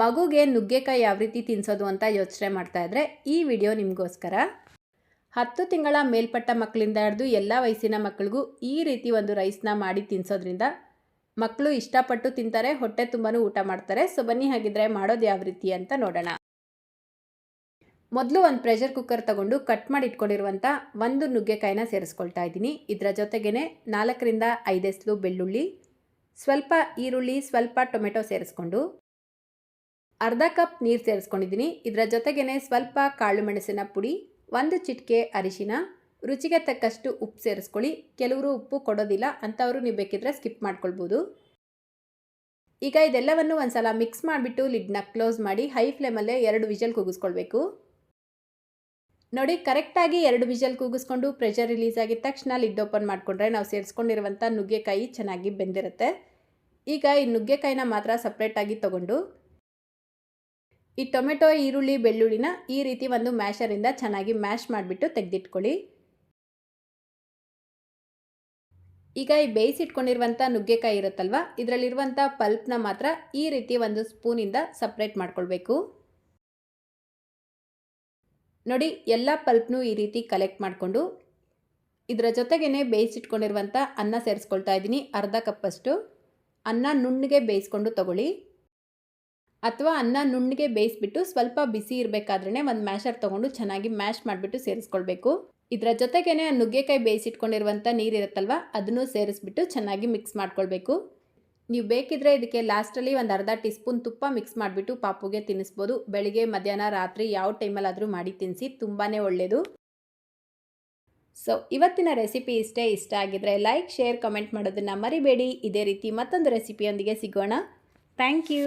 ಮಗುಗೆ ನುಗ್ಗೆಕಾಯಿ ಯಾವ ರೀತಿ ತಿನ್ನಿಸೋದು ಅಂತ ಯೋಚನೆ ಮಾಡ್ತಾ ಇದ್ರೆ ಈ ವಿಡಿಯೋ ನಿಮಗೋಸ್ಕರ. ಹತ್ತು ತಿಂಗಳ ಮೇಲ್ಪಟ್ಟ ಮಕ್ಕಳಿಂದ ಹಿಡಿದು ಎಲ್ಲ ವಯಸ್ಸಿನ ಮಕ್ಕಳಿಗೂ ಈ ರೀತಿ ಒಂದು ರೈಸ್ನ ಮಾಡಿ ತಿನ್ನಿಸೋದ್ರಿಂದ ಮಕ್ಕಳು ಇಷ್ಟಪಟ್ಟು ತಿಂತಾರೆ, ಹೊಟ್ಟೆ ತುಂಬಾ ಊಟ ಮಾಡ್ತಾರೆ. ಸೊ, ಬನ್ನಿ ಹಾಗಿದ್ರೆ ಮಾಡೋದು ಯಾವ ರೀತಿ ಅಂತ ನೋಡೋಣ. ಮೊದಲು ಒಂದು ಪ್ರೆಷರ್ ಕುಕ್ಕರ್ ತಗೊಂಡು ಕಟ್ ಮಾಡಿ ಇಟ್ಕೊಂಡಿರುವಂಥ ಒಂದು ನುಗ್ಗೆಕಾಯಿನ ಸೇರಿಸ್ಕೊಳ್ತಾ ಇದ್ದೀನಿ. ಇದರ ಜೊತೆಗೇ ನಾಲ್ಕರಿಂದ ಐದೆಸ್ಲು ಬೆಳ್ಳುಳ್ಳಿ, ಸ್ವಲ್ಪ ಈರುಳ್ಳಿ, ಸ್ವಲ್ಪ ಟೊಮೆಟೊ ಸೇರಿಸ್ಕೊಂಡು ಅರ್ಧ ಕಪ್ ನೀರು ಸೇರಿಸ್ಕೊಂಡಿದ್ದೀನಿ. ಇದರ ಜೊತೆಗೇ ಸ್ವಲ್ಪ ಕಾಳು ಮೆಣಸಿನ ಪುಡಿ, ಒಂದು ಚಿಟಿಕೆ ಅರಿಶಿನ, ರುಚಿಗೆ ತಕ್ಕಷ್ಟು ಉಪ್ಪು ಸೇರಿಸ್ಕೊಳ್ಳಿ. ಕೆಲವರು ಉಪ್ಪು ಕೊಡೋದಿಲ್ಲ, ಅಂಥವರು ನೀವು ಬೇಕಿದ್ರೆ ಸ್ಕಿಪ್ ಮಾಡ್ಕೊಳ್ಬೋದು. ಈಗ ಇದೆಲ್ಲವನ್ನು ಒಂದು ಸಲ ಮಿಕ್ಸ್ ಮಾಡಿಬಿಟ್ಟು ಲಿಡ್ನ ಕ್ಲೋಸ್ ಮಾಡಿ ಹೈ ಫ್ಲೇಮಲ್ಲೇ ಎರಡು ವಿಷಲ್ ಕೂಗಿಸ್ಕೊಳ್ಬೇಕು ನೋಡಿ, ಕರೆಕ್ಟಾಗಿ ಎರಡು ವಿಷಲ್ ಕೂಗಿಸ್ಕೊಂಡು ಪ್ರೆಷರ್ ರಿಲೀಸ್ ಆಗಿದ ತಕ್ಷಣ ಲಿಡ್ ಓಪನ್ ಮಾಡಿಕೊಂಡ್ರೆ ನಾವು ಸೇರಿಸ್ಕೊಂಡಿರುವಂಥ ನುಗ್ಗೆಕಾಯಿ ಚೆನ್ನಾಗಿ ಬೆಂದಿರುತ್ತೆ. ಈಗ ಈ ನುಗ್ಗೆಕಾಯಿನ ಮಾತ್ರ ಸಪ್ರೇಟಾಗಿ ತೊಗೊಂಡು ಈ ಟೊಮೆಟೊ, ಈರುಳ್ಳಿ, ಬೆಳ್ಳುಳ್ಳಿನ ಈ ರೀತಿ ಒಂದು ಮ್ಯಾಶರಿಂದ ಚೆನ್ನಾಗಿ ಮ್ಯಾಶ್ ಮಾಡಿಬಿಟ್ಟು ತೆಗೆದಿಟ್ಕೊಳ್ಳಿ. ಈಗ ಈ ಬೇಯಿಸಿಟ್ಕೊಂಡಿರುವಂಥ ನುಗ್ಗೆಕಾಯಿ ಇರುತ್ತಲ್ವ ಇದರಲ್ಲಿರುವಂಥ ಪಲ್ಪ್ನ ಮಾತ್ರ ಈ ರೀತಿ ಒಂದು ಸ್ಪೂನಿಂದ ಸಪ್ರೇಟ್ ಮಾಡ್ಕೊಳ್ಬೇಕು. ನೋಡಿ, ಎಲ್ಲ ಪಲ್ಪ್ನೂ ಈ ರೀತಿ ಕಲೆಕ್ಟ್ ಮಾಡಿಕೊಂಡು ಇದರ ಜೊತೆಗೇ ಬೇಯಿಸಿಟ್ಕೊಂಡಿರುವಂಥ ಅನ್ನ ಸೇರಿಸ್ಕೊಳ್ತಾ ಇದ್ದೀನಿ, ಅರ್ಧ ಕಪ್ಪಷ್ಟು. ಅನ್ನ ನುಣ್ಣಗೆ ಬೇಯಿಸ್ಕೊಂಡು ತಗೊಳ್ಳಿ. ಅಥವಾ ಅನ್ನ ನುಣ್ಣಗೆ ಬೇಯಿಸ್ಬಿಟ್ಟು ಸ್ವಲ್ಪ ಬಿಸಿ ಇರಬೇಕಾದ್ರೆ ಒಂದು ಮ್ಯಾಶರ್ ತೊಗೊಂಡು ಚೆನ್ನಾಗಿ ಮ್ಯಾಶ್ ಮಾಡಿಬಿಟ್ಟು ಸೇರಿಸ್ಕೊಳ್ಬೇಕು. ಇದರ ಜೊತೆಗೇ ನುಗ್ಗೆಕಾಯಿ ಬೇಯಿಸಿಟ್ಕೊಂಡಿರುವಂಥ ನೀರಿರುತ್ತಲ್ವ ಅದನ್ನು ಸೇರಿಸ್ಬಿಟ್ಟು ಚೆನ್ನಾಗಿ ಮಿಕ್ಸ್ ಮಾಡ್ಕೊಳ್ಬೇಕು. ನೀವು ಬೇಕಿದ್ರೆ ಇದಕ್ಕೆ ಲಾಸ್ಟಲ್ಲಿ ಒಂದು ಅರ್ಧ ಟೀ ಸ್ಪೂನ್ ತುಪ್ಪ ಮಿಕ್ಸ್ ಮಾಡಿಬಿಟ್ಟು ಪಾಪುಗೆ ತಿನ್ನಿಸ್ಬೋದು. ಬೆಳಿಗ್ಗೆ, ಮಧ್ಯಾಹ್ನ, ರಾತ್ರಿ ಯಾವ ಟೈಮಲ್ಲಾದರೂ ಮಾಡಿ ತಿನ್ನಿಸಿ ತುಂಬಾ ಒಳ್ಳೆಯದು ಸೊ ಇವತ್ತಿನ ರೆಸಿಪಿ ಇಷ್ಟೇ ಇಷ್ಟ ಆಗಿದ್ರೆ ಲೈಕ್, ಶೇರ್, ಕಮೆಂಟ್ ಮಾಡೋದನ್ನು ಮರಿಬೇಡಿ. ಇದೇ ರೀತಿ ಮತ್ತೊಂದು ರೆಸಿಪಿಯೊಂದಿಗೆ ಸಿಗೋಣ. Thank you.